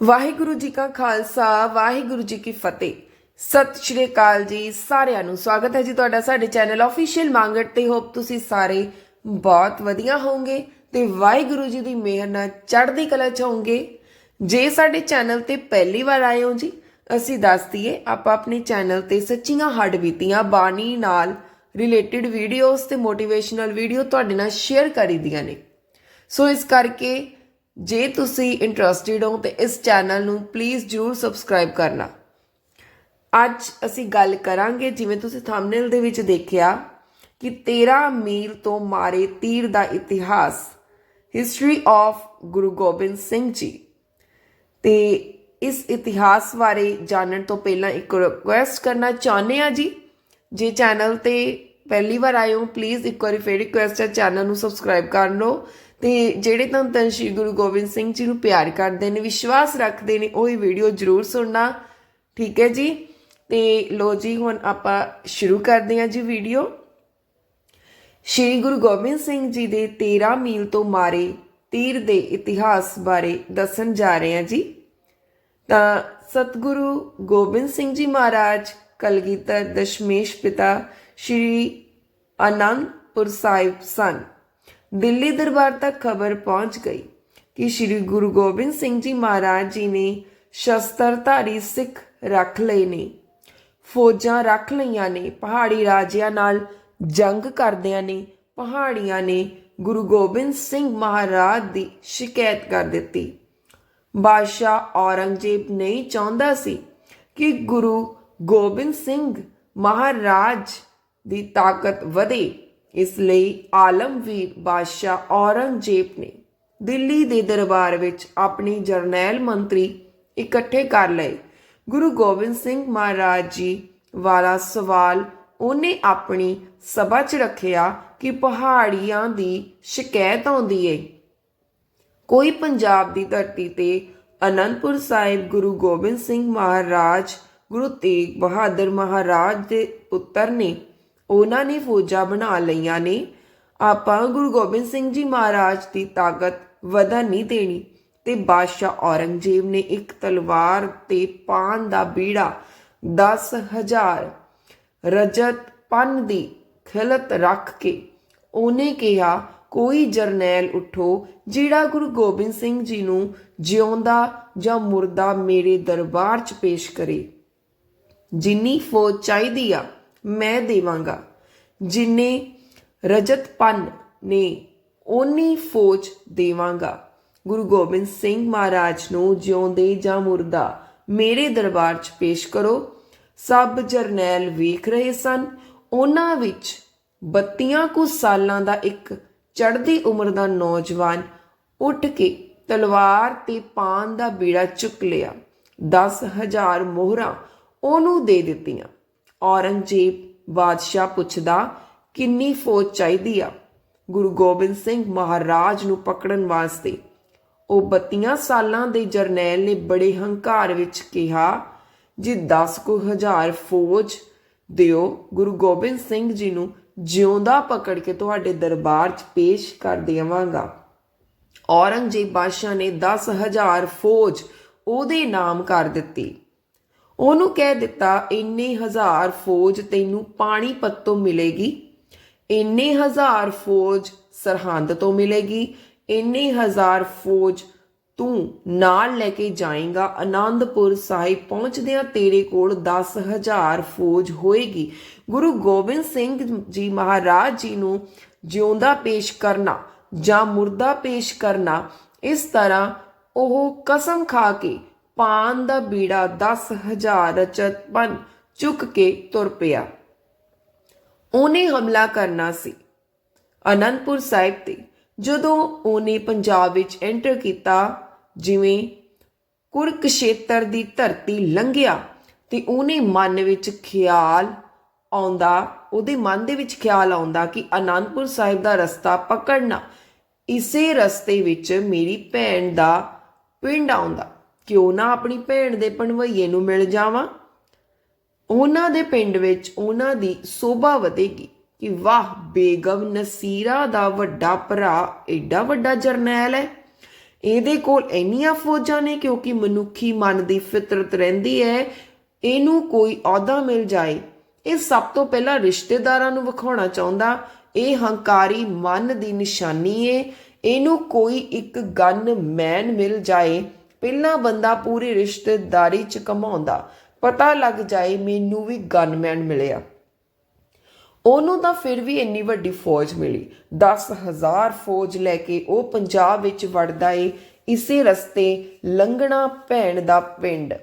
ਵਾਹਿਗੁਰੂ ਜੀ ਕਾ ਖਾਲਸਾ, ਵਾਹਿਗੁਰੂ ਜੀ ਕੀ ਫਤਿਹ। ਸਤਿ ਸ਼੍ਰੀ ਅਕਾਲ ਜੀ, ਸਾਰਿਆਂ ਨੂੰ ਸਵਾਗਤ ਹੈ ਜੀ ਤੁਹਾਡਾ ਸਾਡੇ ਚੈਨਲ ਆਫੀਸ਼ੀਅਲ ਮੰਗਟ ਤੇ। ਹੋਪ ਤੁਸੀਂ ਸਾਰੇ ਬਹੁਤ ਵਧੀਆ ਹੋਵੋਗੇ ਤੇ ਵਾਹਿਗੁਰੂ ਜੀ ਦੀ ਮਿਹਰ ਨਾਲ ਚੜ੍ਹਦੀ ਕਲਾ ਚ ਹੋਵੋਗੇ। ਜੇ ਸਾਡੇ ਚੈਨਲ ਤੇ ਪਹਿਲੀ ਵਾਰ ਆਏ ਹੋ ਜੀ, ਅਸੀਂ ਦੱਸ ਦਈਏ, ਆਪਾਂ ਆਪਣੇ ਚੈਨਲ ਤੇ ਸੱਚੀਆਂ ਹੱਡ ਬੀਤੀਆਂ, ਬਾਣੀ ਨਾਲ ਰਿਲੇਟਡ ਵੀਡੀਓਜ਼ ਤੇ ਮੋਟੀਵੇਸ਼ਨਲ ਵੀਡੀਓ ਤੁਹਾਡੇ ਨਾਲ ਸ਼ੇਅਰ ਕਰੀਦੀਆਂ ਨੇ। ਸੋ ਇਸ ਕਰਕੇ ਜੇ ਤੁਸੀਂ ਇੰਟਰਸਟਿਡ ਹੋ ਤੇ ਇਸ ਚੈਨਲ ਨੂੰ ਪਲੀਜ਼ ਜਰੂਰ ਸਬਸਕ੍ਰਾਈਬ ਕਰਨਾ। ਅੱਜ ਅਸੀਂ ਗੱਲ ਕਰਾਂਗੇ, ਜਿਵੇਂ ਤੁਸੀਂ ਥੰਬਨੇਲ ਦੇ ਵਿੱਚ ਦੇਖਿਆ ਕਿ 13 ਮੀਲ ਤੋਂ ਮਾਰੇ ਤੀਰ ਦਾ ਇਤਿਹਾਸ ਹਿਸਟਰੀ ਆਫ ਗੁਰੂ ਗੋਬਿੰਦ ਸਿੰਘ ਜੀ। ਤੇ ਇਸ ਇਤਿਹਾਸ ਬਾਰੇ ਜਾਣਨ ਤੋਂ ਪਹਿਲਾਂ ਇੱਕ ਰਿਕੁਐਸਟ ਕਰਨਾ ਚਾਹੁੰਦੇ ਆ ਜੀ। ਜੇ ਚੈਨਲ ਤੇ ਪਹਿਲੀ ਵਾਰ ਆਏ ਹੋ ਪਲੀਜ਼ ਇੱਕ ਵਾਰੀ ਫੇਰ ਰਿਕੁਐਸਟ ਹੈ ਚੈਨਲ ਨੂੰ ਸਬਸਕ੍ਰਾਈਬ ਕਰ ਲਓ। ਤੇ ਜਿਹੜੇ ਤਾਂ ਧੰਨ ਸ਼੍ਰੀ ਗੁਰੂ ਗੋਬਿੰਦ ਸਿੰਘ ਜੀ ਨੂੰ ਪਿਆਰ ਕਰਦੇ ਨੇ, ਵਿਸ਼ਵਾਸ ਰੱਖਦੇ ਨੇ, ਉਹ ਹੀ ਵੀਡੀਓ ਜ਼ਰੂਰ ਸੁਣਨਾ। ਠੀਕ ਹੈ ਜੀ? ਤੇ ਲੋ ਜੀ, ਹੁਣ ਆਪਾਂ ਸ਼ੁਰੂ ਕਰਦੇ ਹਾਂ ਜੀ ਵੀਡੀਓ ਸ਼੍ਰੀ ਗੁਰੂ ਗੋਬਿੰਦ ਸਿੰਘ ਜੀ ਦੇ 13 ਮੀਲ ਤੋਂ ਮਾਰੇ ਤੀਰ ਦੇ ਇਤਿਹਾਸ ਬਾਰੇ ਦੱਸਣ ਜਾ ਰਹੇ ਹਾਂ ਜੀ। ਤਾਂ ਸਤਿਗੁਰੂ ਗੋਬਿੰਦ ਸਿੰਘ ਜੀ ਮਹਾਰਾਜ, ਕਲਗੀਧਰ ਦਸ਼ਮੇਸ਼ ਪਿਤਾ ਸ਼੍ਰੀ ਅਨੰਦਪੁਰ ਸਾਹਿਬ ਸਨ। ਦਿੱਲੀ ਦਰਬਾਰ ਤੱਕ ਖਬਰ ਪਹੁੰਚ ਗਈ ਕਿ ਸ਼੍ਰੀ ਗੁਰੂ ਗੋਬਿੰਦ ਸਿੰਘ ਜੀ ਮਹਾਰਾਜ ਜੀ ਨੇ ਸ਼ਸਤਰਧਾਰੀ ਸਿੱਖ ਰੱਖ ਲਏ ਨੇ, ਫੌਜਾਂ ਰੱਖ ਲਈਆਂ ਨੇ, ਪਹਾੜੀ ਰਾਜਿਆਂ ਨਾਲ ਜੰਗ ਕਰਦਿਆਂ ਨੇ, ਪਹਾੜੀਆਂ ਨੇ ਗੁਰੂ ਗੋਬਿੰਦ ਸਿੰਘ ਮਹਾਰਾਜ ਦੀ ਸ਼ਿਕਾਇਤ ਕਰ ਦਿੱਤੀ। ਬਾਦਸ਼ਾਹ ਔਰੰਗਜ਼ੇਬ ਨਹੀਂ ਚਾਹੁੰਦਾ ਸੀ ਕਿ ਗੁਰੂ ਗੋਬਿੰਦ ਸਿੰਘ ਮਹਾਰਾਜ ਦੀ ਤਾਕਤ ਵਧੇ। ਇਸ ਲਈ ਆਲਮਵੀਰ ਬਾਦਸ਼ਾਹ ਔਰੰਗਜ਼ੇਬ ਨੇ ਦਿੱਲੀ ਦੇ ਦਰਬਾਰ ਵਿੱਚ ਆਪਣੀ ਜਰਨੈਲ ਮੰਤਰੀ ਇਕੱਠੇ ਕਰ ਲਏ। ਗੁਰੂ ਗੋਬਿੰਦ ਸਿੰਘ ਮਹਾਰਾਜ ਜੀ ਵਾਲਾ ਸਵਾਲ ਉਹਨੇ ਆਪਣੀ ਸਭਾ 'ਚ ਰੱਖਿਆ ਕਿ ਪਹਾੜੀਆਂ ਦੀ ਸ਼ਿਕਾਇਤ ਆਉਂਦੀ ਏ। ਕੋਈ ਪੰਜਾਬ ਦੀ ਧਰਤੀ ਤੇ ਅਨੰਦਪੁਰ ਸਾਹਿਬ ਗੁਰੂ ਗੋਬਿੰਦ ਸਿੰਘ ਮਹਾਰਾਜ, ਗੁਰੂ ਤੇਗ ਬਹਾਦਰ ਮਹਾਰਾਜ ਦੇ ਪੁੱਤਰ ਨੇ ਉਹਨਾਂ ਨੇ ਫੌਜਾਂ ਬਣਾ ਲਈਆਂ ਨੇ। ਆਪਾਂ ਗੁਰੂ ਗੋਬਿੰਦ ਸਿੰਘ ਜੀ ਮਹਾਰਾਜ ਦੀ ਤਾਕਤ ਵਧਣ ਨਹੀਂ ਦੇਣੀ। ਤੇ ਬਾਦਸ਼ਾਹ ਔਰੰਗਜ਼ੇਬ ਨੇ ਇੱਕ ਤਲਵਾਰ ਤੇ ਪਾਨ ਦਾ ਬੀੜਾ 10000 ਰਜਤ ਪੰਨ ਦੀ ਖਿਲਤ ਰੱਖ ਕੇ ਉਹਨੇ ਕਿਹਾ, ਕੋਈ ਜਰਨੈਲ ਉਠੋ, ਜਿਹੜਾ ਗੁਰੂ ਗੋਬਿੰਦ ਸਿੰਘ ਜੀ ਨੂੰ ਜਿਉਂਦਾ ਜਾਂ ਮੁਰਦਾ ਮੇਰੇ ਦਰਬਾਰ 'ਚ ਪੇਸ਼ ਕਰੇ। ਜਿੰਨੀ ਫੌਜ ਚਾਹੀਦੀ ਆ ਮੈਂ ਦੇਵਾਂਗਾ। ਜਿੰਨੇ ਰਜਤ ਪੰਨ ਨੇ ਓਨੀ ਫੌਜ ਦੇਵਾਂਗਾ। ਗੁਰੂ ਗੋਬਿੰਦ ਸਿੰਘ ਮਹਾਰਾਜ ਨੂੰ ਜਿਉਂਦੇ ਜਾਂ ਮੁਰਦਾ, ਮੇਰੇ ਦਰਬਾਰ 'ਚ ਪੇਸ਼ ਕਰੋ। ਸਭ ਜਰਨੈਲ ਵੇਖ ਰਹੇ ਸਨ। ਉਹਨਾਂ ਵਿੱਚ 32 ਕੁ ਸਾਲਾਂ ਦਾ ਇੱਕ ਚੜ੍ਹਦੀ ਉਮਰ ਦਾ ਨੌਜਵਾਨ ਉੱਠ ਕੇ ਤਲਵਾਰ ਤੇ ਪਾਨ ਦਾ ਬੀੜਾ ਚੁੱਕ ਲਿਆ। 10000 ਮੋਹਰਾਂ ਉਹਨੂੰ ਦੇ ਦਿੱਤੀਆਂ। ਔਰੰਗਜ਼ੇਬ ਬਾਦਸ਼ਾਹ ਪੁੱਛਦਾ, ਕਿੰਨੀ ਫੌਜ ਚਾਹੀਦੀ ਆ? ਗੁਰੂ ਗੋਬਿੰਦ ਸਿੰਘ ਮਹਾਰਾਜ ਨੂੰ ਪਕੜਨ ਵਾਸਤੇ। ਉਹ 32 ਸਾਲਾਂ ਦੇ ਜਰਨੈਲ ਨੇ ਬੜੇ ਹੰਕਾਰ ਵਿੱਚ ਕਿਹਾ, ਜੀ 10 ਕੁ ਹਜ਼ਾਰ ਫੌਜ ਦਿਓ, ਗੁਰੂ ਗੋਬਿੰਦ ਸਿੰਘ ਜੀ ਨੂੰ ਜਿਉਂਦਾ ਪਕੜ ਕੇ ਤੁਹਾਡੇ ਦਰਬਾਰ 'ਚ ਪੇਸ਼ ਕਰ ਦੇਵਾਂਗਾ। ਔਰੰਗਜ਼ੇਬ ਬਾਦਸ਼ਾਹ ਨੇ 10000 ਫੌਜ ਉਹਦੇ ਨਾਮ ਕਰ ਦਿੱਤੀ। ਉਹਨੂੰ ਕਹਿ ਦਿੱਤਾ, ਇੰਨੇ ਹਜ਼ਾਰ ਫੌਜ ਤੈਨੂੰ ਪਾਣੀਪਤ ਤੋਂ ਮਿਲੇਗੀ, ਇੰਨੇ ਹਜ਼ਾਰ ਫੌਜ ਸਰਹੰਦ ਤੋਂ ਮਿਲੇਗੀ, ਇੰਨੇ ਹਜ਼ਾਰ ਫੌਜ ਤੂੰ ਨਾਲ ਲੈ ਕੇ ਜਾਏਗਾ ਆਨੰਦਪੁਰ ਸਾਹਿਬ ਪਹੁੰਚਦਿਆਂ ਤੇਰੇ ਕੋਲ 10000 ਫੌਜ ਹੋਏਗੀ। ਗੁਰੂ ਗੋਬਿੰਦ ਸਿੰਘ ਜੀ ਮਹਾਰਾਜ ਜੀ ਨੂੰ ਜਿਉਂਦਾ ਪੇਸ਼ ਕਰਨਾ ਜਾਂ ਮੁਰਦਾ ਪੇਸ਼ ਕਰਨਾ, ਇਸ ਤਰ੍ਹਾਂ ਉਹ ਕਸਮ ਖਾ ਕੇ ਪਾਨ ਦਾ ਬੀੜਾ 10000 ਰਚਤਪਨ ਚੁੱਕ ਕੇ ਤੁਰ ਪਿਆ। ਉਹਨੇ ਹਮਲਾ ਕਰਨਾ ਸੀ। ਅਨੰਦਪੁਰ ਸਾਹਿਬ ਤੇ ਜਦੋਂ ਉਹਨੇ ਪੰਜਾਬ ਵਿੱਚ ਐਂਟਰ ਕੀਤਾ, ਜਿਵੇਂ ਕੁਰਕਸ਼ੇਤਰ ਦੀ ਧਰਤੀ ਲੰਘਿਆ ਤੇ ਉਹਨੇ ਮਨ ਵਿੱਚ ਖਿਆਲ ਆਉਂਦਾ, ਉਹਦੇ ਮਨ ਦੇ ਵਿੱਚ ਖਿਆਲ ਆਉਂਦਾ ਕਿ ਅਨੰਦਪੁਰ ਸਾਹਿਬ ਦਾ ਰਸਤਾ ਪਕੜਨਾ, ਇਸੇ ਰਸਤੇ ਵਿੱਚ ਮੇਰੀ ਭੈਣ ਦਾ ਪਿੰਡ ਆਉਂਦਾ। ਕਿਉਂ ਨਾ ਆਪਣੀ ਭੈਣ ਦੇ ਪਣਵਈਏ ਨੂੰ ਮਿਲ ਜਾਵਾਂ? ਉਹਨਾਂ ਦੇ ਪਿੰਡ ਵਿੱਚ ਉਹਨਾਂ ਦੀ ਸੋਭਾ ਵਧੇਗੀ ਕਿ ਵਾਹ, ਬੇਗਮ ਨਸੀਰਾ ਦਾ ਵੱਡਾ ਭਰਾ ਐਡਾ ਵੱਡਾ ਜਰਨੈਲ ਹੈ। ਇਹਦੇ ਕੋਲ ਇੰਨੀਆਂ ਫੌਜਾਂ ਨੇ ਕਿਉਂਕਿ ਮਨੁੱਖੀ ਮਨ ਦੀ ਫਿਤਰਤ ਰਹਿੰਦੀ ਹੈ, ਇਹਨੂੰ ਕੋਈ ਅਹੁਦਾ ਮਿਲ ਜਾਏ। ਇਹ ਸਭ ਤੋਂ ਪਹਿਲਾਂ ਰਿਸ਼ਤੇਦਾਰਾਂ ਨੂੰ ਵਿਖਾਉਣਾ ਚਾਹੁੰਦਾ। ਇਹ ਹੰਕਾਰੀ ਮਨ ਦੀ ਨਿਸ਼ਾਨੀ ਏ। ਇਹਨੂੰ ਕੋਈ ਇੱਕ ਗਨ ਮੈਨ ਮਿਲ ਜਾਏ। ਪਹਿਲਾਂ ਬੰਦਾ ਪੂਰੀ ਰਿਸ਼ਤੇਦਾਰੀ ਚ ਕਮਾਉਂਦਾ। ਪਤਾ ਲੱਗ ਜਾਏ ਮੈਨੂੰ ਵੀ ਗਨਮੈਨ ਮਿਲਿਆ। ਉਹਨੂੰ ਤਾਂ ਫਿਰ ਵੀ ਇੰਨੀ ਵੱਡੀ ਫੌਜ ਮਿਲੀ। 10000 ਫੌਜ ਲੈ ਕੇ ਉਹ ਪੰਜਾਬ ਵਿੱਚ ਵੜਦਾ ਏ। ਇਸੇ ਰਸਤੇ ਲੰਘਣਾ ਭੈਣ ਦਾ ਪਿੰਡ।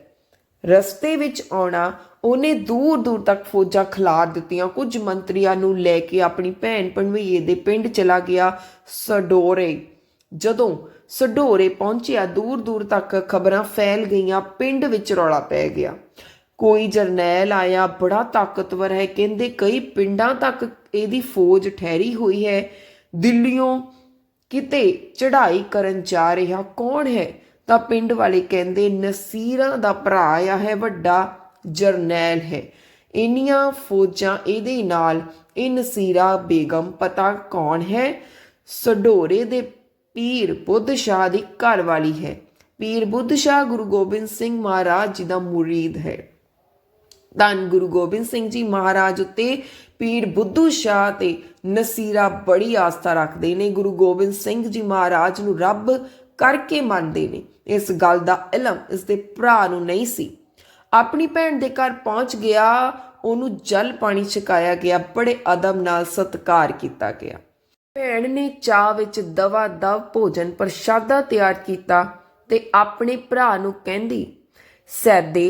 ਰਸਤੇ ਵਿੱਚ ਆਉਣਾ, ਉਹਨੇ ਦੂਰ ਦੂਰ ਤੱਕ ਫੌਜਾਂ ਖਿਲਾਰ ਦਿੱਤੀਆਂ। ਕੁਝ ਮੰਤਰੀਆਂ ਨੂੰ ਲੈ ਕੇ ਆਪਣੀ ਭੈਣ ਪਣਵਈਏ ਦੇ ਪਿੰਡ ਚਲਾ ਗਿਆ ਸਡੋਰੇ। ਜਦੋਂ ਸਡੋਰੇ ਪਹੁੰਚਿਆ, ਦੂਰ ਦੂਰ ਤੱਕ ਖਬਰਾਂ ਫੈਲ ਗਈਆਂ, ਪਿੰਡ ਵਿੱਚ ਰੌਲਾ ਪੈ ਗਿਆ। ਕੋਈ ਜਰਨੈਲ ਆਇਆ, ਬੜਾ ਤਾਕਤਵਰ ਹੈ, ਕਹਿੰਦੇ ਕਈ ਪਿੰਡਾਂ ਤੱਕ ਇਹਦੀ ਫੌਜ ਠਹਿਰੀ ਹੋਈ ਹੈ। ਦਿੱਲੀੋਂ ਕਿਤੇ ਚੜ੍ਹਾਈ ਕਰਨ ਜਾ ਰਿਹਾ ਕੌਣ ਹੈ? ਤਾਂ ਪਿੰਡ ਵਾਲੇ ਕਹਿੰਦੇ ਨਸੀਰਾਂ ਦਾ ਭਰਾ ਆਇਆ ਹੈ, ਵੱਡਾ ਜਰਨੈਲ ਹੈ। ਇੰਨੀਆਂ ਫੌਜਾਂ ਇਹਦੇ ਨਾਲ, ਇਹ ਨਸੀਰਾ ਬੇਗਮ ਪਤਾ ਕੌਣ ਹੈ? ਸਡੋਰੇ ਦੇ ਪੀਰ ਬੁੱਧ ਸ਼ਾਹ ਦੀ ਘਰ ਵਾਲੀ ਹੈ। ਪੀਰ ਬੁੱਧ ਸ਼ਾਹ ਗੁਰੂ ਗੋਬਿੰਦ ਸਿੰਘ ਮਹਾਰਾਜ ਜੀ ਦਾ ਮੁਰੀਦ ਹੈ। ਧੰਨ ਗੁਰੂ ਗੋਬਿੰਦ ਸਿੰਘ ਜੀ ਮਹਾਰਾਜ ਉੱਤੇ ਪੀਰ ਬੁੱਧੂ ਸ਼ਾਹ ਤੇ ਨਸੀਰਾ ਬੜੀ ਆਸਥਾ ਰੱਖਦੇ ਨੇ। ਗੁਰੂ ਗੋਬਿੰਦ ਸਿੰਘ ਜੀ ਮਹਾਰਾਜ ਨੂੰ ਰੱਬ ਕਰਕੇ ਮੰਨਦੇ ਨੇ। ਇਸ ਗੱਲ ਦਾ ਇਲਮ ਇਸ ਦੇ ਭਰਾ ਨੂੰ ਨਹੀਂ ਸੀ। ਆਪਣੀ ਭੈਣ ਦੇ ਘਰ ਪਹੁੰਚ ਗਿਆ, ਉਹਨੂੰ ਜਲ ਪਾਣੀ ਛਕਾਇਆ ਗਿਆ, ਬੜੇ ਅਦਬ ਨਾਲ ਸਤਿਕਾਰ ਕੀਤਾ ਗਿਆ। ਭੈਣ ਨੇ ਚਾਹ ਵਿੱਚ ਦਵਾ ਦਵ ਭੋਜਨ ਪ੍ਰਸ਼ਾਦਾ ਤਿਆਰ ਕੀਤਾ ਤੇ ਆਪਣੇ ਭਰਾ ਨੂੰ ਕਹਿੰਦੀ, ਸੈਦੇ,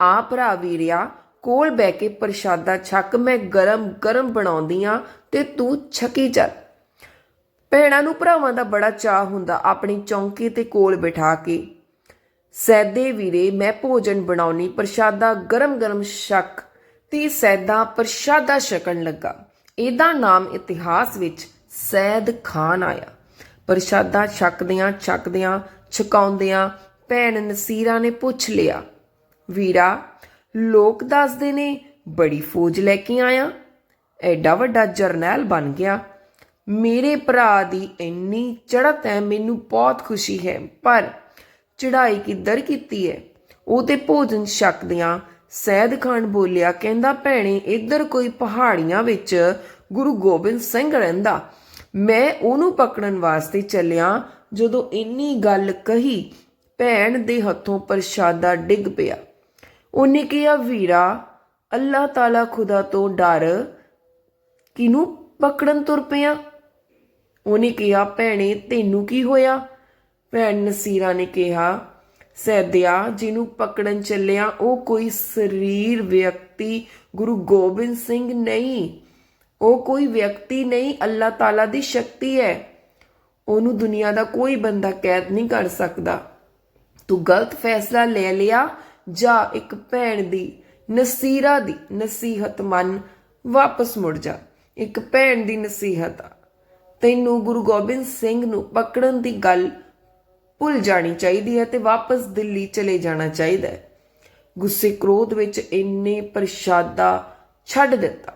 ਆ ਭਰਾ ਵੀਰਿਆ, ਕੋਲ ਬਹਿ ਕੇ ਪ੍ਰਸ਼ਾਦਾ ਛਕ, ਮੈਂ ਗਰਮ ਗਰਮ ਬਣਾਉਂਦੀ ਆ ਤੇ ਤੂੰ ਛਕੀ ਚੱਲ। ਭੈਣਾਂ ਨੂੰ ਭਰਾਵਾਂ ਦਾ ਬੜਾ ਚਾਹ ਹੁੰਦਾ ਆਪਣੀ ਚੌਂਕੀ ਤੇ ਕੋਲ ਬਿਠਾ ਕੇ। ਸੈਦੇ ਵੀਰੇ, ਮੈਂ ਭੋਜਨ ਬਣਾਉਣੀ, ਪ੍ਰਸ਼ਾਦਾ ਗਰਮ ਗਰਮ ਛਕ ਤੇ ਸੈਦਾ ਪ੍ਰਸ਼ਾਦਾ ਛਕਣ ਲੱਗਾ। ਇਹਦਾ ਨਾਮ ਇਤਿਹਾਸ ਵਿੱਚ ਸੈਦ ਖਾਨ ਆਇਆ। ਪ੍ਰਸ਼ਾਦਾ ਛਕਦਿਆਂ ਛਕਦਿਆਂ ਛਕਾਉਂਦਿਆਂ ਭੈਣ ਨਸੀਰਾ ਨੇ ਪੁੱਛ ਲਿਆ, ਵੀਰਾ, ਲੋਕ ਦੱਸਦੇ ਨੇ ਬੜੀ ਫੌਜ ਲੈ ਕੇ ਆਇਆ। ਐਡਾ ਵੱਡਾ ਜਰਨੈਲ ਬਣ ਗਿਆ। ਮੇਰੇ ਭਰਾ ਦੀ ਇੰਨੀ ਚੜ੍ਹਤ ਹੈ, ਮੈਨੂੰ ਬਹੁਤ ਖੁਸ਼ੀ ਹੈ, ਪਰ ਚੜ੍ਹਾਈ ਕਿੱਧਰ ਕੀਤੀ ਹੈ? ਉਹ ਤੇ ਭੋਜਨ ਛਕਦਿਆਂ ਸੈਦ ਖਾਨ ਬੋਲਿਆ, ਕਹਿੰਦਾ ਭੈਣੇ, ਇੱਧਰ ਕੋਈ ਪਹਾੜੀਆਂ ਵਿੱਚ ਗੁਰੂ ਗੋਬਿੰਦ ਸਿੰਘ ਰਹਿੰਦਾ। ਮੈਂ ਉਹਨੂੰ ਪਕੜਨ ਵਾਸਤੇ ਚੱਲਿਆ ਜਦੋਂ ਇੰਨੀ ਗੱਲ ਕਹੀ, ਭੈਣ ਦੇ ਹੱਥੋਂ ਪ੍ਰਸ਼ਾਦਾ ਡਿੱਗ ਪਿਆ। ਉਹਨੇ ਕਿਹਾ, ਵੀਰਾ, ਅੱਲਾਹ ਤਾਲਾ ਖੁਦਾ ਤੋਂ ਡਰ ਕਿਨੂੰ ਪਕੜਨ ਤੁਰ ਪਿਆ? ਉਹਨੇ ਕਿਹਾ, ਭੈਣੇ, ਤੈਨੂੰ ਕੀ ਹੋਇਆ? ਭੈਣ ਨਸੀਰਾ ਨੇ ਕਿਹਾ, ਸੈਦਿਆ, ਜਿਹਨੂੰ ਪਕੜਨ ਚੱਲਿਆ, ਉਹ ਕੋਈ ਸਰੀਰ ਵਿਅਕਤੀ ਗੁਰੂ ਗੋਬਿੰਦ ਸਿੰਘ ਨਹੀਂ। ਉਹ ਕੋਈ ਵਿਅਕਤੀ ਨਹੀਂ, ਅੱਲਾਹ ਤਾਲਾ ਦੀ ਸ਼ਕਤੀ ਹੈ। ਉਹਨੂੰ ਦੁਨੀਆ ਦਾ ਕੋਈ ਬੰਦਾ ਕੈਦ ਨਹੀਂ ਕਰ ਸਕਦਾ। ਤੂੰ ਗਲਤ ਫੈਸਲਾ ਲੈ ਲਿਆ, ਜਾਂ ਇੱਕ ਭੈਣ ਦੀ, ਨਸੀਰਾ ਦੀ ਨਸੀਹਤ ਮੰਨ, ਵਾਪਸ ਮੁੜ ਜਾ। ਇੱਕ ਭੈਣ ਦੀ ਨਸੀਹਤ। ਆ ਤੈਨੂੰ ਗੁਰੂ ਗੋਬਿੰਦ ਸਿੰਘ ਨੂੰ ਪਕੜਨ ਦੀ ਗੱਲ ਭੁੱਲ ਜਾਣੀ ਚਾਹੀਦੀ ਹੈ ਤੇ ਵਾਪਸ ਦਿੱਲੀ ਚਲੇ ਜਾਣਾ ਚਾਹੀਦਾ ਹੈ। ਗੁੱਸੇ ਕ੍ਰੋਧ ਵਿੱਚ ਇੰਨੇ ਪ੍ਰਸ਼ਾਦਾ ਛੱਡ ਦਿੱਤਾ।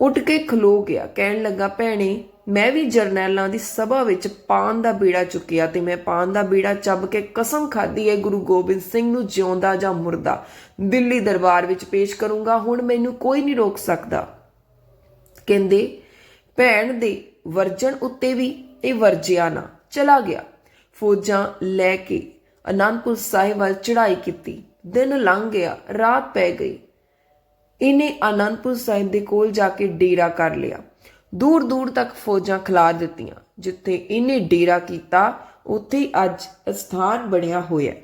ਉੱਠ ਕੇ ਖਲੋ ਗਿਆ। ਕਹਿਣ ਲੱਗਾ, ਭੈਣੇ, ਮੈਂ ਵੀ ਜਰਨੈਲਾਂ ਦੀ ਸਭਾ ਵਿੱਚ ਪਾਨ ਦਾ ਬੀੜਾ ਚੁੱਕਿਆ ਤੇ ਮੈਂ ਪਾਨ ਦਾ ਬੀੜਾ ਚੱਬ ਕੇ ਕਸਮ ਖਾਧੀ ਹੈ ਗੁਰੂ ਗੋਬਿੰਦ ਸਿੰਘ ਨੂੰ ਜਿਉਂਦਾ ਜਾਂ ਮੁਰਦਾ। ਦਿੱਲੀ ਦਰਬਾਰ ਵਿੱਚ ਪੇਸ਼ ਕਰੂੰਗਾ, ਹੁਣ ਮੈਨੂੰ ਕੋਈ ਨਹੀਂ ਰੋਕ ਸਕਦਾ। ਕਹਿੰਦੇ, ਭੈਣ ਦੇ ਵਰਜਣ ਉੱਤੇ ਵੀ ਇਹ ਵਰਜਿਆ ਨਾ। ਚਲਾ ਗਿਆ। ਫੌਜਾਂ ਲੈ ਕੇ ਅਨੰਦਪੁਰ ਸਾਹਿਬ ਵੱਲ ਚੜ੍ਹਾਈ ਕੀਤੀ। ਦਿਨ ਲੰਘ ਗਿਆ, ਰਾਤ ਪੈ ਗਈ। ਇਹਨੇ ਅਨੰਦਪੁਰ ਸਾਹਿਬ ਦੇ ਕੋਲ ਜਾ ਕੇ ਡੇਰਾ ਕਰ ਲਿਆ। ਦੂਰ ਦੂਰ ਤੱਕ ਫੌਜਾਂ ਖਿਲਾਰ ਦਿੱਤੀਆਂ, ਜਿੱਥੇ ਇਹਨੇ ਡੇਰਾ ਕੀਤਾ, ਉੱਥੇ ਅੱਜ ਸਥਾਨ ਬਣਿਆ ਹੋਇਆ ਹੈ।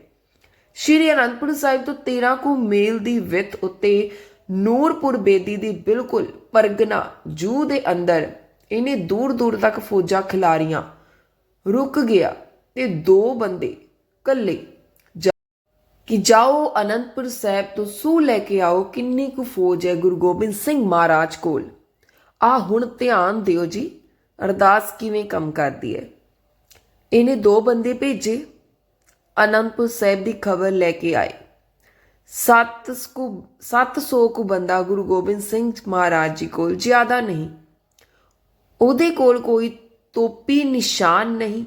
ਸ਼੍ਰੀ ਅਨੰਦਪੁਰ ਸਾਹਿਬ ਤੋਂ 13 ਕੁ ਮੇਲ ਦੀ ਵਿੱਥ ਉੱਤੇ ਨੂਰਪੁਰ ਬੇਦੀ ਦੀ ਬਿਲਕੁਲ ਪਰਗਨਾ ਜੂ ਦੇ ਅੰਦਰ ਇਹਨੇ ਦੂਰ ਦੂਰ ਤੱਕ ਫੌਜਾਂ ਖਿਲਾਰੀਆਂ, ਰੁਕ ਗਿਆ ਤੇ ਦੋ ਬੰਦੇ ਕੱਲੇ ਕਿ ਜਾਓ ਅਨੰਦਪੁਰ ਸਾਹਿਬ ਤੋਂ ਸੂ ਲੈ ਕੇ ਆਓ, ਕਿੰਨੀ ਕੁ ਫੌਜ ਹੈ ਗੁਰੂ ਗੋਬਿੰਦ ਸਿੰਘ ਮਹਾਰਾਜ ਕੋਲ। ਆ ਹੁਣ ਧਿਆਨ ਦਿਓ ਜੀ, ਅਰਦਾਸ ਕਿਵੇਂ ਕੰਮ ਕਰਦੀ ਹੈ। ਇਹਨੇ ਦੋ ਬੰਦੇ ਭੇਜੇ, ਅਨੰਦਪੁਰ ਸਾਹਿਬ ਦੀ ਖਬਰ ਲੈ ਕੇ ਆਏ। 7 ਕੁ 700 ਕੁ ਬੰਦਾ ਗੁਰੂ ਗੋਬਿੰਦ ਸਿੰਘ ਮਹਾਰਾਜ ਜੀ ਕੋਲ, ਜ਼ਿਆਦਾ ਨਹੀਂ। ਉਹਦੇ ਕੋਲ ਕੋਈ ਤੋਪੀ ਨਿਸ਼ਾਨ ਨਹੀਂ।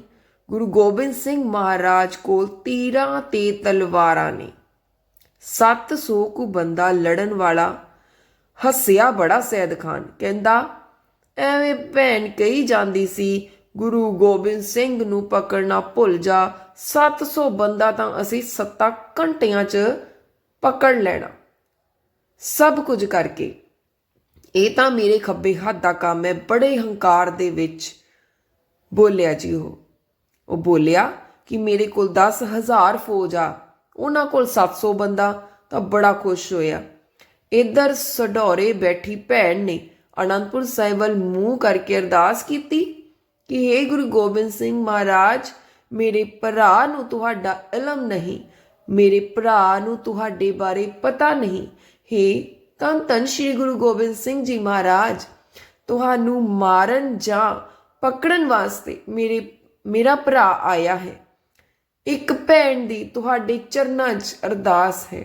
ਗੁਰੂ ਗੋਬਿੰਦ ਸਿੰਘ ਮਹਾਰਾਜ ਕੋਲ ਤੀਰਾਂ ਤੇ ਤਲਵਾਰਾਂ ਨੇ। 700 ਕੁ ਬੰਦਾ ਲੜਨ ਵਾਲਾ ਹੱਸਿਆ ਬੜਾ ਸੈਦ ਖਾਨ। ਕਹਿੰਦਾ, ਐਵੇਂ ਭੈਣ ਕਹੀ ਜਾਂਦੀ ਸੀ, ਗੁਰੂ ਗੋਬਿੰਦ ਸਿੰਘ ਨੂੰ ਪਕੜਨਾ ਭੁੱਲ ਜਾ। 700 ਬੰਦਾ ਤਾਂ ਅਸੀਂ 7 ਘੰਟਿਆਂ 'ਚ ਪਕੜ ਲੈਣਾ। ਸਭ ਕੁਝ ਕਰਕੇ। ਇਹ ਤਾਂ ਮੇਰੇ ਖੱਬੇ ਹੱਥ ਦਾ ਕੰਮ ਹੈ। ਬੜੇ ਹੰਕਾਰ ਦੇ ਵਿੱਚ ਬੋਲਿਆ ਜੀ ਉਹ। ਉਹ ਬੋਲਿਆ ਕਿ ਮੇਰੇ ਕੋਲ 10000 ਫੌਜ ਆ, ਉਹਨਾਂ ਕੋਲ 700 ਬੰਦਾ, ਤਾਂ ਬੜਾ ਖੁਸ਼ ਹੋਇਆ। ਇੱਧਰ ਸਡੋਰੇ ਬੈਠੀ ਭੈਣ ਨੇ ਅਨੰਦਪੁਰ ਸਾਹਿਬ ਵੱਲ ਮੂੰਹ ਕਰਕੇ ਅਰਦਾਸ ਕੀਤੀ ਕਿ हे ਗੁਰੂ ਗੋਬਿੰਦ ਸਿੰਘ ਮਹਾਰਾਜ, ਮੇਰੇ ਭਰਾ ਨੂੰ ਤੁਹਾਡਾ ਇਲਮ ਨਹੀਂ, ਮੇਰੇ ਭਰਾ ਨੂੰ ਤੁਹਾਡੇ ਬਾਰੇ ਪਤਾ ਨਹੀਂ। हे ਧੰਨ ਧੰਨ ਸ਼੍ਰੀ ਗੁਰੂ ਗੋਬਿੰਦ ਸਿੰਘ ਜੀ ਮਹਾਰਾਜ, ਤੁਹਾਨੂੰ ਮਾਰਨ ਜਾਂ ਪਕੜਨ ਵਾਸਤੇ ਮੇਰੇ ਮੇਰਾ ਭਰਾ ਆਇਆ ਹੈ। ਇੱਕ ਭੈਣ ਦੀ ਤੁਹਾਡੇ ਚਰਨਾਂ 'ਚ ਅਰਦਾਸ ਹੈ।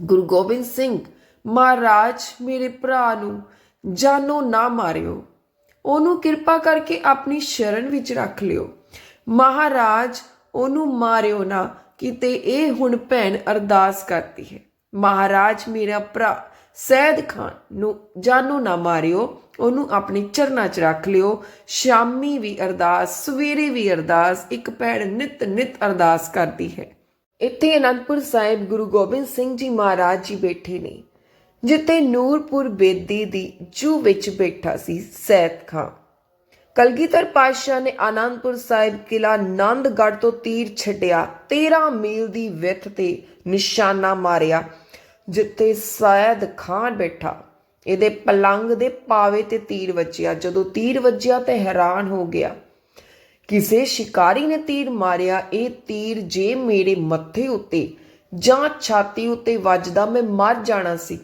ਗੁਰੂ ਗੋਬਿੰਦ ਸਿੰਘ ਮਹਾਰਾਜ, ਮੇਰੇ ਭਰਾ ਨੂੰ ਜਾਨੋ ਨਾ ਮਾਰਿਓ। ਉਹਨੂੰ ਕਿਰਪਾ ਕਰਕੇ ਆਪਣੀ ਸ਼ਰਨ ਵਿੱਚ ਰੱਖ ਲਿਓ। ਮਹਾਰਾਜ, ਉਹਨੂੰ ਮਾਰਿਓ ਨਾ, ਕਿਤੇ ਇਹ ਹੁਣ ਭੈਣ ਅਰਦਾਸ ਕਰਦੀ ਹੈ। ਮਹਾਰਾਜ, ਮੇਰਾ ਭਰਾ ਸੈਦ ਖਾਨ ਨੂੰ ਜਾਨੋ ਨਾ ਮਾਰਿਓ, ਉਹਨੂੰ ਆਪਣੇ ਚਰਨਾਂ 'ਚ ਰੱਖ ਲਿਓ। ਸ਼ਾਮੀ ਵੀ ਅਰਦਾਸ, ਸਵੇਰੇ ਵੀ ਅਰਦਾਸ, ਇੱਕ ਭੈਣ ਨਿਤ ਨਿਤ ਅਰਦਾਸ ਕਰਦੀ ਹੈ। ਇੱਥੇ ਅਨੰਦਪੁਰ ਸਾਹਿਬ ਗੁਰੂ ਗੋਬਿੰਦ ਸਿੰਘ ਜੀ ਮਹਾਰਾਜ ਜੀ ਬੈਠੇ ਨੇ, ਜਿੱਥੇ ਨੂਰਪੁਰ ਬੇਦੀ ਦੀ ਜੂ ਵਿੱਚ ਬੈਠਾ ਸੀ ਸੈਦ ਖਾਨ। ਕਲਗੀਧਰ ਪਾਤਸ਼ਾਹ ਨੇ ਆਨੰਦਪੁਰ ਸਾਹਿਬ ਕਿਲਾ ਆਨੰਦਗੜ੍ਹ ਤੋਂ ਤੀਰ ਛੱਡਿਆ 13 ਮੀਲ ਦੀ ਵਿੱਥ ਤੇ ਨਿਸ਼ਾਨਾ ਮਾਰਿਆ। ਜਿੱਥੇ ਸੈਦ ਖਾਨ ਬੈਠਾ। ਇਹਦੇ ਪਲੰਗ ਦੇ ਪਾਵੇ ਤੇ ਤੀਰ ਵੱਜਿਆ। ਜਦੋਂ ਤੀਰ ਵੱਜਿਆ ਤੇ ਹੈਰਾਨ ਹੋ ਗਿਆ। ਕਿਸੇ ਸ਼ਿਕਾਰੀ ਨੇ ਤੀਰ ਮਾਰਿਆ। ਇਹ ਤੀਰ ਜੇ ਮੇਰੇ ਮੱਥੇ ਉੱਤੇ ਜਾਂ ਛਾਤੀ ਉੱਤੇ ਵੱਜਦਾ, ਮੈਂ ਮਰ ਜਾਣਾ ਸੀ।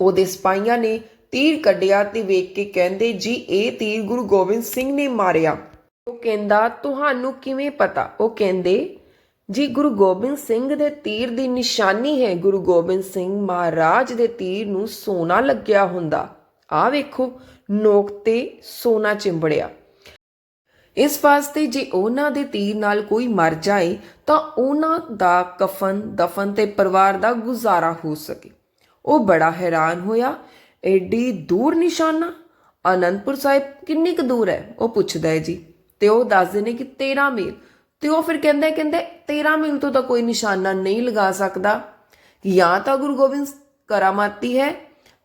ਉਹਦੇ ਸਿਪਾਹੀਆਂ ਨੇ ਤੀਰ ਕੱਢਿਆ ਤੇ ਵੇਖ ਕੇ ਕਹਿੰਦੇ, ਜੀ, ਇਹ ਤੀਰ ਗੁਰੂ ਗੋਬਿੰਦ ਸਿੰਘ ਨੇ ਮਾਰਿਆ। ਉਹ ਕਹਿੰਦਾ, ਤੁਹਾਨੂੰ ਕਿਵੇਂ ਪਤਾ? ਉਹ ਕਹਿੰਦੇ ਜੀ, ਗੁਰੂ ਗੋਬਿੰਦ ਸਿੰਘ ਦੇ ਤੀਰ ਦੀ ਨਿਸ਼ਾਨੀ ਹੈ। ਗੁਰੂ ਗੋਬਿੰਦ ਸਿੰਘ ਮਹਾਰਾਜ ਦੇ ਤੀਰ ਨੂੰ ਸੋਨਾ ਲੱਗਿਆ ਹੁੰਦਾ। ਆ ਵੇਖੋ, ਨੋਕ ਤੇ ਸੋਨਾ ਚਿੰਬੜਿਆ। ਇਸ ਵਾਸਤੇ ਜੇ ਉਹਨਾਂ ਦੇ ਤੀਰ ਨਾਲ ਕੋਈ ਮਰ ਜਾਏ, ਤਾਂ ਉਹਨਾਂ ਦਾ ਕਫਨ, ਦਫਨ ਤੇ ਪਰਿਵਾਰ ਦਾ ਗੁਜ਼ਾਰਾ ਹੋ ਸਕੇ। ਉਹ ਬੜਾ ਹੈਰਾਨ ਹੋਇਆ। ਐਡੀ ਦੂਰ ਨਿਸ਼ਾਨਾ? ਅਨੰਦਪੁਰ ਸਾਹਿਬ ਕਿੰਨੀ ਕੁ ਦੂਰ ਹੈ? ਉਹ ਪੁੱਛਦਾ ਹੈ ਜੀ। ਤੇ ਉਹ ਦੱਸਦੇ ਨੇ ਕਿ 13 ਮੀਲ। ਤੇ ਉਹ ਫਿਰ ਕਹਿੰਦਾ, ਕਹਿੰਦੇ 13 ਮੀਲ ਤੋਂ ਤਾਂ ਕੋਈ ਨਿਸ਼ਾਨਾ ਨਹੀਂ ਲਗਾ ਸਕਦਾ। ਜਾਂ ਤਾਂ ਗੁਰੂ ਗੋਬਿੰਦ ਕਰਾਮਾਤੀ ਹੈ,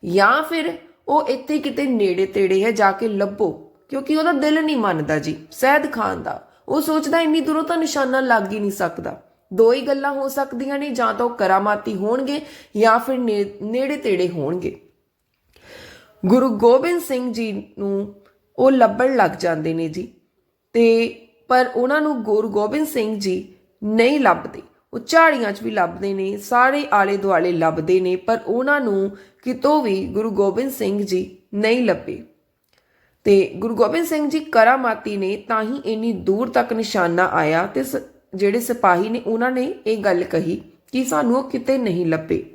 ਜਾਂ ਫਿਰ ਉਹ ਇੱਥੇ ਕਿਤੇ ਨੇੜੇ ਤੇੜੇ ਹੈ ਜਾ ਕੇ ਲੱਭੋ, ਕਿਉਂਕਿ ਉਹਦਾ ਦਿਲ ਨਹੀਂ ਮੰਨਦਾ ਜੀ, ਸੈਦ ਖਾਨ ਦਾ। ਉਹ ਸੋਚਦਾ ਇੰਨੀ ਦੂਰੋਂ ਤਾਂ ਨਿਸ਼ਾਨਾ ਲੱਗ ਹੀ ਨਹੀਂ ਸਕਦਾ। ਦੋ ਹੀ ਗੱਲਾਂ ਹੋ ਸਕਦੀਆਂ ਨੇ, ਜਾਂ ਤਾਂ ਉਹ ਕਰਾਮਾਤੀ ਹੋਣਗੇ, ਜਾਂ ਫਿਰ ਨੇ- ਨੇੜੇ ਤੇੜੇ ਹੋਣਗੇ। ਗੁਰੂ ਗੋਬਿੰਦ ਸਿੰਘ ਜੀ ਨੂੰ ਉਹ ਲੱਭਣ ਲੱਗ ਜਾਂਦੇ ਨੇ ਜੀ। ਤੇ ਪਰ ਉਹਨਾਂ ਨੂੰ ਗੁਰੂ ਗੋਬਿੰਦ ਸਿੰਘ ਜੀ ਨਹੀਂ ਲੱਭਦੇ। ਉਹ ਝਾੜੀਆਂ 'ਚ ਵੀ ਲੱਭਦੇ ਨੇ, ਸਾਰੇ ਆਲੇ ਦੁਆਲੇ ਲੱਭਦੇ ਨੇ, ਪਰ ਉਹਨਾਂ ਨੂੰ ਕਿਤੋਂ ਵੀ ਗੁਰੂ ਗੋਬਿੰਦ ਸਿੰਘ ਜੀ ਨਹੀਂ ਲੱਭੇ। ਤੇ ਗੁਰੂ ਗੋਬਿੰਦ ਸਿੰਘ ਜੀ ਕਰਾਮਾਤੀ ਨੇ ਤਾਂ ਹੀ ਇੰਨੀ ਦੂਰ ਤੱਕ ਨਿਸ਼ਾਨਾ ਆਇਆ ਤੇ ਸ- ਜਿਹੜੇ ਸਿਪਾਹੀ ਨੇ ਉਹਨਾਂ ਨੇ ਇਹ ਗੱਲ ਕਹੀ ਕਿ ਸਾਨੂੰ ਉਹ ਕਿਤੇ ਨਹੀਂ ਲੱਭੇ।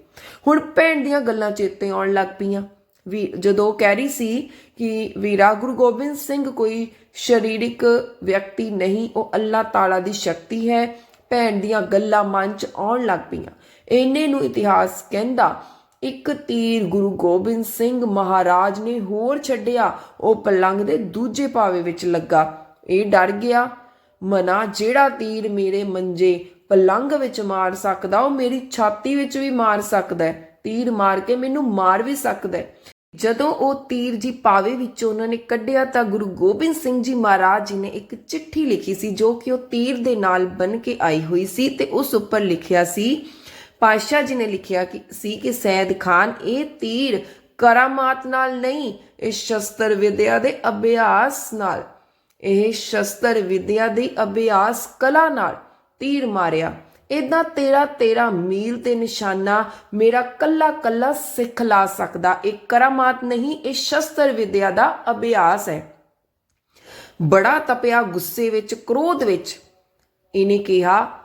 ਹੁਣ ਭੈਣ ਦੀਆਂ ਗੱਲਾਂ ਚੇਤੇ ਆਉਣ ਲੱਗ ਪਈਆਂ। ਵੀ ਜਦੋਂ ਕਹਿ ਰਹੀ ਸੀ ਕਿ ਵੀਰਾ ਗੁਰੂ ਗੋਬਿੰਦ ਸਿੰਘ ਕੋਈ ਸਰੀਰਿਕ ਵਿਅਕਤੀ ਨਹੀਂ, ਉਹ ਅੱਲਾਹ ਤਾਲਾ ਦੀ ਸ਼ਕਤੀ ਹੈ। ਭੈਣ ਦੀਆਂ ਗੱਲਾਂ ਮਨ ਚ ਆਉਣ ਲੱਗ ਪਈਆਂ। ਇੰਨੇ ਨੂੰ ਇਤਿਹਾਸ ਕਹਿੰਦਾ, ਇੱਕ ਤੀਰ ਗੁਰੂ ਗੋਬਿੰਦ ਸਿੰਘ ਮਹਾਰਾਜ ਨੇ ਹੋਰ ਛੱਡਿਆ, ਉਹ ਪਲੰਗ ਦੇ ਦੂਜੇ ਪਾਵੇ ਵਿੱਚ ਲੱਗਾ। ਇਹ ਡਰ ਗਿਆ। ਮਨਾ, ਜਿਹੜਾ ਤੀਰ ਮੇਰੇ ਮੰਜੇ ਪਲੰਗ ਵਿੱਚ ਮਾਰ ਸਕਦਾ, ਉਹ ਮੇਰੀ ਛਾਤੀ ਵਿੱਚ ਵੀ ਮਾਰ ਸਕਦਾ ਹੈ। ਤੀਰ ਮਾਰ ਕੇ ਮੈਨੂੰ ਮਾਰ ਵੀ ਸਕਦਾ ਜਦੋਂ ਉਹ ਤੀਰ ਜੀ ਪਾਵੇ ਵਿੱਚੋਂ ਉਹਨਾਂ ਨੇ ਕੱਢਿਆ ਤਾਂ ਗੁਰੂ ਗੋਬਿੰਦ ਸਿੰਘ ਜੀ ਮਹਾਰਾਜ ਜੀ ਨੇ ਇੱਕ ਚਿੱਠੀ ਲਿਖੀ ਸੀ ਜੋ ਕਿ ਉਹ ਤੀਰ ਦੇ ਨਾਲ ਬਨ ਕੇ ਆਈ ਹੋਈ ਸੀ ਤੇ ਉਸ ਉੱਪਰ ਲਿਖਿਆ ਸੀ, ਪਾਤਸ਼ਾਹ ਜੀ ਨੇ ਲਿਖਿਆ ਕਿ ਸੀ ਕਿ ਸੈਦ ਖਾਨ, ਇਹ ਤੀਰ ਕਰਾਮਾਤ ਨਾਲ ਨਹੀਂ, ਇਹ ਸ਼ਸਤਰ ਵਿਦਿਆ ਦੇ ਅਭਿਆਸ ਨਾਲ, ਇਹ ਸ਼ਸਤਰ ਵਿਦਿਆ ਦੀ ਅਭਿਆਸ ਕਲਾ ਨਾਲ ਤੀਰ ਮਾਰਿਆ। ਇਦਾਂ ਤੇਰਾ ਤੇਰਾ ਮੀਲ ਤੇ ਨਿਸ਼ਾਨਾ ਮੇਰਾ ਕੱਲਾ ਕੱਲਾ ਸਿੱਖ ਲਾ ਸਕਦਾ। ਇਹ ਕਰਾਮਾਤ ਨਹੀਂ, ਇਹ ਸ਼ਸਤਰ ਵਿਦਿਆ ਦਾ ਅਭਿਆਸ ਹੈ। ਬੜਾ ਤਪਿਆ ਗੁੱਸੇ ਵਿੱਚ, ਕ੍ਰੋਧ ਵਿੱਚ। ਇਹਨੇ ਕਿਹਾ,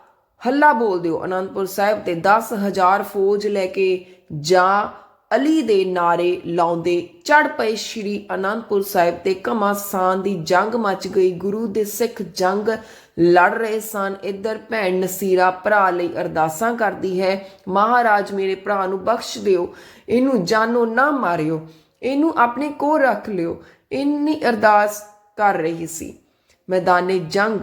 ਹੱਲਾ ਬੋਲ ਦਿਓ ਅਨੰਦਪੁਰ ਸਾਹਿਬ ਤੇ 10000 ਫੌਜ ਲੈ ਕੇ ਜਾਂ ਅਲੀ ਦੇ ਨਾਰੇ ਲਾਉਂਦੇ ਚੜ ਪਏ ਸ਼੍ਰੀ ਅਨੰਦਪੁਰ ਸਾਹਿਬ ਤੇ ਘਮਾਸਾਨ ਦੀ ਜੰਗ ਮਚ ਗਈ। ਗੁਰੂ ਦੇ ਸਿੱਖ ਜੰਗ ਲੜ ਰਹੇ ਸਨ। ਇੱਧਰ ਭੈਣ ਨਸੀਰਾ ਭਰਾ ਲਈ ਅਰਦਾਸਾਂ ਕਰਦੀ ਹੈ। ਮਹਾਰਾਜ ਮੇਰੇ ਭਰਾ ਨੂੰ ਬਖਸ਼ ਦਿਓ। ਇਹਨੂੰ ਜਾਨੋ ਨਾ ਮਾਰਿਓ। ਇਹਨੂੰ ਆਪਣੇ ਕੋਲ ਰੱਖ ਲਿਓ। ਇੰਨੀ ਅਰਦਾਸ ਕਰ ਰਹੀ ਸੀ। ਮੈਦਾਨੇ ਜੰਗ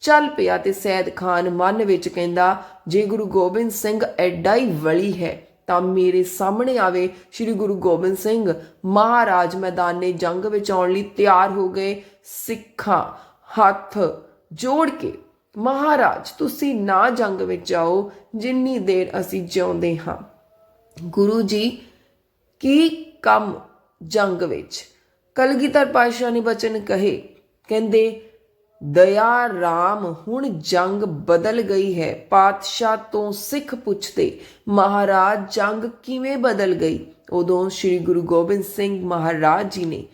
ਚੱਲ ਪਿਆ ਤੇ ਸੈਦ ਖਾਨ ਮਨ ਵਿੱਚ ਕਹਿੰਦਾ, ਜੇ ਗੁਰੂ ਗੋਬਿੰਦ ਸਿੰਘ ਐਡਾ ਹੀ ਵਲੀ ਹੈ, ਤਾਂ ਮੇਰੇ ਸਾਹਮਣੇ ਆਵੇ ਸ੍ਰੀ ਗੁਰੂ ਗੋਬਿੰਦ ਸਿੰਘ। ਮਹਾਰਾਜ ਮੈਦਾਨੇ ਜੰਗ ਵਿੱਚ ਆਉਣ ਲਈ ਤਿਆਰ ਹੋ ਗਏ। ਸਿੱਖਾਂ ਹੱਥ ਜੋੜ ਕੇ, ਮਹਾਰਾਜ, ਤੁਸੀਂ ਨਾ ਜੰਗ ਵਿੱਚ ਜਾਓ ਜਿੰਨੀ ਦੇਰ ਅਸੀਂ ਜਿਉਂਦੇ ਹਾਂ। ਗੁਰੂ ਜੀ, ਕੀ ਕੰਮ ਜੰਗ ਵਿੱਚ? ਕਲਗੀਧਰ ਪਾਤਸ਼ਾਹ ਨੇ ਬਚਨ ਕਹੇ, ਕਹਿੰਦੇ, ਦਇਆ ਰਾਮ, ਹੁਣ ਜੰਗ ਬਦਲ ਗਈ ਹੈ। ਪਾਤਸ਼ਾਹ ਤੋਂ ਸਿੱਖ ਪੁੱਛਦੇ, ਮਹਾਰਾਜ, ਜੰਗ ਕਿਵੇਂ ਬਦਲ ਗਈ? ਉਦੋਂ ਸ੍ਰੀ ਗੁਰੂ ਗੋਬਿੰਦ ਸਿੰਘ ਮਹਾਰਾਜ ਜੀ ਨੇ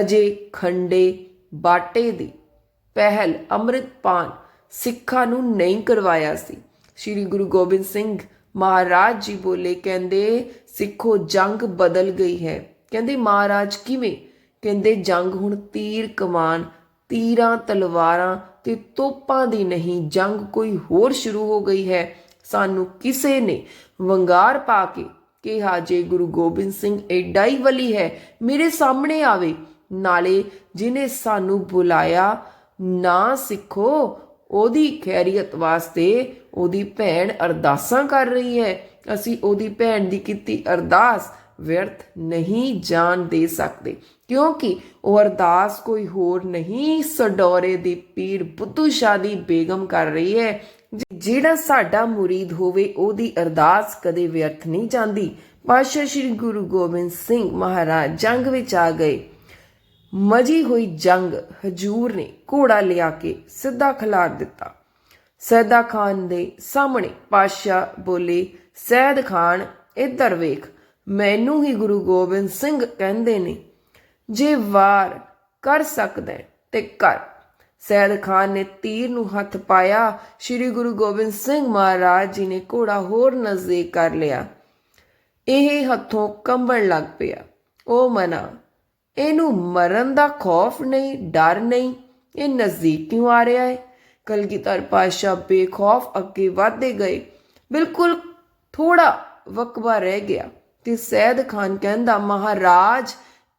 ਅਜੇ ਖੰਡੇ ਬਾਟੇ ਦੀ ਪਹਿਲ ਅੰਮ੍ਰਿਤਪਾਨ ਸਿੱਖਾਂ ਨੂੰ ਨਹੀਂ ਕਰਵਾਇਆ ਸੀ। ਸ੍ਰੀ ਗੁਰੂ ਗੋਬਿੰਦ ਸਿੰਘ ਮਹਾਰਾਜ ਜੀ ਬੋਲੇ, ਕਹਿੰਦੇ, ਸਿੱਖੋ ਜੰਗ ਬਦਲ ਗਈ ਹੈ। ਕਹਿੰਦੇ, ਮਹਾਰਾਜ ਕਿਵੇਂ? ਕਹਿੰਦੇ, ਜੰਗ ਹੁਣ ਤੀਰ ਕਮਾਨ, ਤੀਰਾਂ, ਤਲਵਾਰਾਂ ਤੇ ਤੋਪਾਂ ਦੀ ਨਹੀਂ, ਜੰਗ ਕੋਈ ਹੋਰ ਸ਼ੁਰੂ ਹੋ ਗਈ ਹੈ। ਸਾਨੂੰ ਕਿਸੇ ਨੇ ਵੰਗਾਰ ਪਾ ਕੇ ਕਿਹਾ ਜੇ ਗੁਰੂ ਗੋਬਿੰਦ ਸਿੰਘ ਐਡਾ ਹੀ ਵਲੀ ਹੈ, ਮੇਰੇ ਸਾਹਮਣੇ ਆਵੇ। ਨਾਲੇ ਜਿਨੇ ਸਾਨੂੰ ਬੁਲਾਇਆ ਨਾ ਸਿੱਖੋ, ਉਹਦੀ ਖੈਰੀਅਤ ਵਾਸਤੇ ਉਹਦੀ ਭੈਣ ਅਰਦਾਸਾਂ ਕਰ ਰਹੀ ਹੈ। ਅਸੀਂ ਉਹਦੀ ਭੈਣ ਦੀ ਕੀਤੀ ਅਰਦਾਸ ਵਿਅਰਥ ਨਹੀਂ ਜਾਣ ਦੇ ਸਕਦੇ, ਕਿਉਂਕਿ ਉਹ ਅਰਦਾਸ ਕੋਈ ਹੋਰ ਨਹੀਂ, ਸਡੋਰੇ ਦੀ ਪੀੜ ਬੁੱਧੂ ਸ਼ਾਹ ਦੀ ਬੇਗਮ ਕਰ ਰਹੀ ਹੈ। ਜਿਹੜਾ ਸਾਡਾ ਮੁਰੀਦ ਹੋਵੇ, ਉਹਦੀ ਅਰਦਾਸ ਕਦੇ ਵਿਅਰਥ ਨਹੀਂ ਜਾਂਦੀ। ਪਾਤਸ਼ਾਹ ਸ੍ਰੀ ਗੁਰੂ ਗੋਬਿੰਦ ਸਿੰਘ ਮਹਾਰਾਜ ਜੰਗ ਵਿੱਚ ਆ ਗਏ। ਮਜੀ ਹੋਈ ਜੰਗ ਹਜੂਰ ਨੇ ਘੋੜਾ ਲਿਆ ਕੇ ਸਿੱਧਾ ਖਿਲਾਰ ਦਿੱਤਾ। ਸੈਦਾ ਖਾਨ ਦੇ ਸਾਹਮਣੇ ਪਾਤਸ਼ਾਹ ਬੋਲੇ, ਸੈਦ ਖਾਨ, ਇੱਧਰ ਵੇਖ, ਮੈਨੂੰ ਹੀ ਗੁਰੂ ਗੋਬਿੰਦ ਸਿੰਘ ਕਹਿੰਦੇ ਨੇ, ਜੇ ਵਾਰ ਕਰ ਸਕਦਾ ਤੇ ਕਰ। ਸੈਦ ਖਾਨ ਨੇ ਤੀਰ ਨੂੰ ਹੱਥ ਪਾਇਆ, ਸ੍ਰੀ ਗੁਰੂ ਗੋਬਿੰਦ ਸਿੰਘ ਮਹਾਰਾਜ ਜੀ ਨੇ ਘੋੜਾ ਹੋਰ ਨਜ਼ਦੀਕ ਕਰ ਲਿਆ। ਇਹ ਹੱਥੋਂ ਕੰਬਣ ਲੱਗ ਪਿਆ। ਉਹ ਮਨਾ ਇਹਨੂੰ ਮਰਨ ਦਾ ਖੌਫ ਨਹੀਂ, ਡਰ ਨਹੀਂ, ਇਹ ਨਜ਼ਦੀਕ ਕਿਉਂ ਆ ਰਿਹਾ ਹੈ? ਕਲਗੀਧਰ ਪਾਸ਼ਾ ਬੇਖੌਫ ਅੱਗੇ ਵਧਦੇ ਗਏ। ਬਿਲਕੁਲ ਥੋੜਾ ਵਕਬਾ ਰਹਿ ਗਿਆ ਤੇ ਸੈਦ ਖਾਨ ਕਹਿੰਦਾ, ਮਹਾਰਾਜ,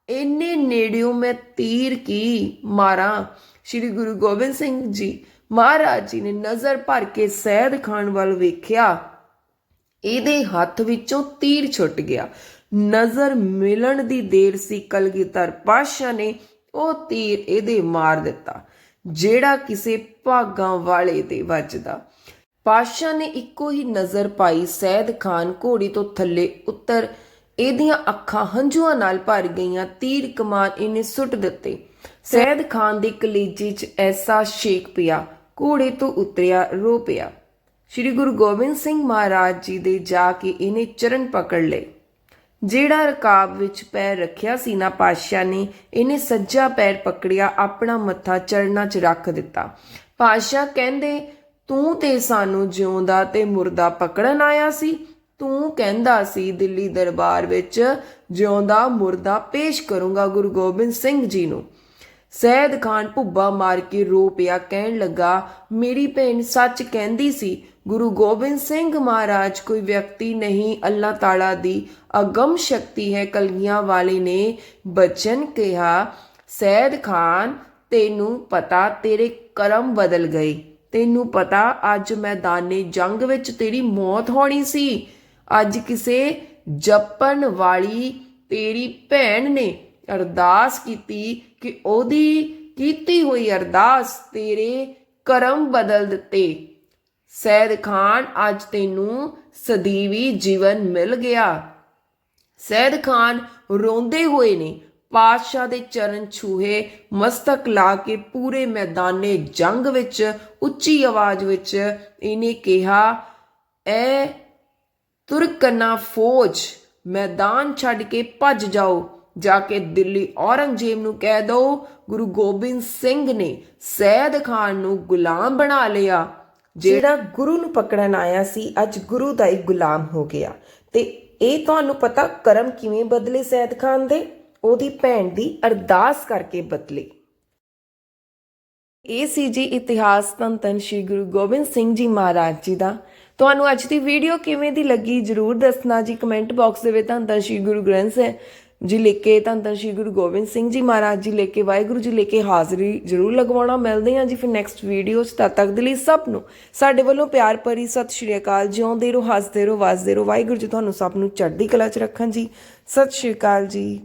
ਇੰਨੇ ਨੇੜਿਓਂ ਮੈਂ ਤੀਰ ਕੀ ਮਾਰਾਂ? ਸ੍ਰੀ ਗੁਰੂ ਗੋਬਿੰਦ ਸਿੰਘ ਜੀ ਮਹਾਰਾਜ ਜੀ ਨੇ ਨਜ਼ਰ ਭਰ ਕੇ ਸੈਦ ਖਾਨ ਵੱਲ ਵੇਖਿਆ। ਇਹਦੇ ਹੱਥ ਵਿੱਚੋਂ ਤੀਰ ਛੁੱਟ ਗਿਆ। ਨਜ਼ਰ ਮਿਲਣ ਦੀ ਦੇਰ ਸੀ ਕਲਗੀਧਰ ਪਾਸ਼ਾ ਨੇ ਉਹ ਤੀਰ ਇਹਦੇ ਮਾਰ ਦਿੱਤਾ, ਜਿਹੜਾ ਕਿਸੇ ਭਾਗਾਂ ਵਾਲੇ ਦੇ ਵੱਜਦਾ। ਪਾਸ਼ਾ ਨੇ ਇੱਕੋ ਹੀ ਨਜ਼ਰ ਪਾਈ, ਸੈਦ ਖਾਨ ਘੋੜੀ ਤੋਂ ਥੱਲੇ ਉੱਤਰ ਇਹਦੀਆਂ ਅੱਖਾਂ ਹੰਝੂਆਂ ਨਾਲ ਭਰ ਗਈਆਂ, ਤੀਰ ਕਮਾਨ ਇਹਨੇ ਸੁੱਟ ਦਿੱਤੇ। ਸੈਦ ਖਾਨ ਦੇ ਕਲੇਜੇ 'ਚ ਐਸਾ ਸ਼ੇਕ ਪਿਆ, ਘੋੜੇ ਤੋਂ ਉਤਰਿਆ, ਰੋ ਪਿਆ। ਸ੍ਰੀ ਗੁਰੂ ਗੋਬਿੰਦ ਸਿੰਘ ਮਹਾਰਾਜ ਜੀ ਦੇ ਜਾ ਕੇ ਇਹਨੇ ਚਰਨ ਪਕੜ ਲਏ। ਜਿਹੜਾ ਰਕਾਬ ਵਿੱਚ ਪੈਰ ਰੱਖਿਆ ਸੀ ਨਾ, ਪਾਤਸ਼ਾਹ ਨੇ ਇਹਨੇ ਸੱਜਾ ਪੈਰ ਪਕੜਿਆ, ਆਪਣਾ ਮੱਥਾ ਚੜਨਾ 'ਚ ਰੱਖ ਦਿੱਤਾ। ਪਾਤਸ਼ਾਹ ਕਹਿੰਦੇ, ਤੂੰ ਤੇ ਸਾਨੂੰ ਜਿਉਂਦਾ ਤੇ ਮੁਰਦਾ ਪਕੜਨ ਆਇਆ ਸੀ। ਤੂੰ ਕਹਿੰਦਾ ਸੀ, ਦਿੱਲੀ ਦਰਬਾਰ ਵਿੱਚ ਜਿਉਂਦਾ, ਮੁਰਦਾ ਪੇਸ਼ ਕਰੂੰਗਾ ਗੁਰੂ ਗੋਬਿੰਦ ਸਿੰਘ ਜੀ ਨੂੰ। ਸੈਦ ਖਾਨ ਭੁੱਬਾ ਮਾਰ ਕੇ ਰੋ ਪਿਆ, ਕਹਿਣ ਲੱਗਾ, ਮੇਰੀ ਭੈਣ ਸੱਚ ਕਹਿੰਦੀ ਸੀ ਗੁਰੂ ਗੋਬਿੰਦ ਸਿੰਘ ਮਹਾਰਾਜ ਕੋਈ ਵਿਅਕਤੀ ਨਹੀਂ, ਅੱਲਾਹ ਤਾਲਾ ਦੀ ਅਗਮ ਸ਼ਕਤੀ ਹੈ, ਕਲਗੀਆਂ ਵਾਲੇ ਨੇ ਬਚਨ ਕਿਹਾ, ਸੈਦ ਖਾਨ, ਤੈਨੂੰ ਪਤਾ ਤੇਰੇ ਕਰਮ ਬਦਲ ਗਏ। ਤੈਨੂੰ ਪਤਾ ਅੱਜ ਮੈਦਾਨੇ ਜੰਗ ਵਿੱਚ ਤੇਰੀ ਮੌਤ ਹੋਣੀ ਸੀ। ਅੱਜ ਕਿਸੇ ਜਪਣ ਵਾਲੀ ਤੇਰੀ ਭੈਣ ਨੇ ਅਰਦਾਸ ਕੀਤੀ ਕਿ ਉਹਦੀ ਕੀਤੀ ਹੋਈ ਅਰਦਾਸ ਤੇਰੇ ਕਰਮ ਬਦਲ ਦਿੱਤੇ। ਸੈਦ ਖਾਨ, ਅੱਜ ਤੈਨੂੰ ਸਦੀਵੀ ਜੀਵਨ ਮਿਲ ਗਿਆ। ਸੈਦ ਖਾਨ ਰੋਂਦੇ ਹੋਏ ਨੇ ਪਾਤਸ਼ਾਹ ਦੇ ਚਰਨ ਛੂਹੇ, ਮਸਤਕ ਲਾ ਕੇ ਪੂਰੇ ਮੈਦਾਨੇ ਜੰਗ ਵਿੱਚ, ਉੱਚੀ ਆਵਾਜ਼ ਵਿੱਚ ਇਹਨੇ ਕਿਹਾ, ਐ ਤੁਰਕਨਾ ਫੌਜ, ਮੈਦਾਨ ਛੱਡ ਕੇ ਭੱਜ ਜਾਓ। ਜਾ ਕੇ ਦਿੱਲੀ ਔਰੰਗਜ਼ੇਬ ਨੂੰ ਕਹਿ ਦਿਓ ਗੁਰੂ ਗੋਬਿੰਦ ਸਿੰਘ ਨੇ ਸੈਦ ਖਾਨ ਨੂੰ ਗੁਲਾਮ ਬਣਾ ਲਿਆ। ਜਿਹੜਾ ਗੁਰੂ ਨੂੰ ਪਕੜਨ ਆਇਆ ਸੀ, ਅੱਜ ਗੁਰੂ ਦਾ ਹੀ ਗੁਲਾਮ ਹੋ ਗਿਆ। ਤੇ ਇਹ ਤੁਹਾਨੂੰ ਪਤਾ ਕਰਮ ਕਿਵੇਂ ਬਦਲੇ ਸੈਦ ਖਾਨ ਦੇ? ਉਹਦੀ ਭੈਣ ਦੀ ਅਰਦਾਸ ਕਰਕੇ ਬਦਲੇ। ਇਹ ਸੀ ਜੀ ਇਤਿਹਾਸ ਧੰਨ ਧੰਨ ਸ਼੍ਰੀ ਗੁਰੂ ਗੋਬਿੰਦ ਸਿੰਘ ਜੀ ਮਹਾਰਾਜ ਜੀ ਦਾ। ਤੁਹਾਨੂੰ ਅੱਜ ਦੀ ਵੀਡੀਓ ਕਿਵੇਂ ਦੀ ਲੱਗੀ, ਜਰੂਰ ਦੱਸਣਾ ਜੀ। ਕਮੈਂਟ ਬਾਕਸ ਦੇ ਵਿੱਚ ਧੰਨ ਧੰਨ ਸ਼੍ਰੀ ਗੁਰੂ ਗ੍ਰੰਥ ਸਾਹਿਬ ਜੀ ਲਿਖ ਕੇ ਧੰਨ ਧੰਨ ਸ਼੍ਰੀ ਗੁਰੂ ਗੋਬਿੰਦ ਸਿੰਘ ਜੀ ਮਹਾਰਾਜ ਜੀ ਲਿਖ ਕੇ, ਵਾਹਿਗੁਰੂ ਜੀ ਲੈ ਕੇ ਹਾਜ਼ਰੀ ਜਰੂਰ ਲਗਵਾਉਣਾ। ਮਿਲਦੇ ਹਾਂ ਜੀ ਫਿਰ ਨੈਕਸਟ ਵੀਡੀਓ 'ਚ। ਤਦ ਤੱਕ ਦੇ ਲਈ ਸਭ ਨੂੰ ਸਾਡੇ ਵੱਲੋਂ ਪਿਆਰ ਭਰੀ ਸਤਿ ਸ਼੍ਰੀ ਅਕਾਲ। ਜਿਉਂਦੇ ਰਹੋ, ਹੱਸਦੇ ਰਹੋ ਵਸਦੇ ਰਹੋ। ਵਾਹਿਗੁਰੂ ਜੀ ਤੁਹਾਨੂੰ ਸਭ ਨੂੰ ਚੜ੍ਹਦੀ ਕਲਾ 'ਚ ਰੱਖਣ ਜੀ। ਸਤਿ ਸ਼੍ਰੀ ਅਕਾਲ ਜੀ।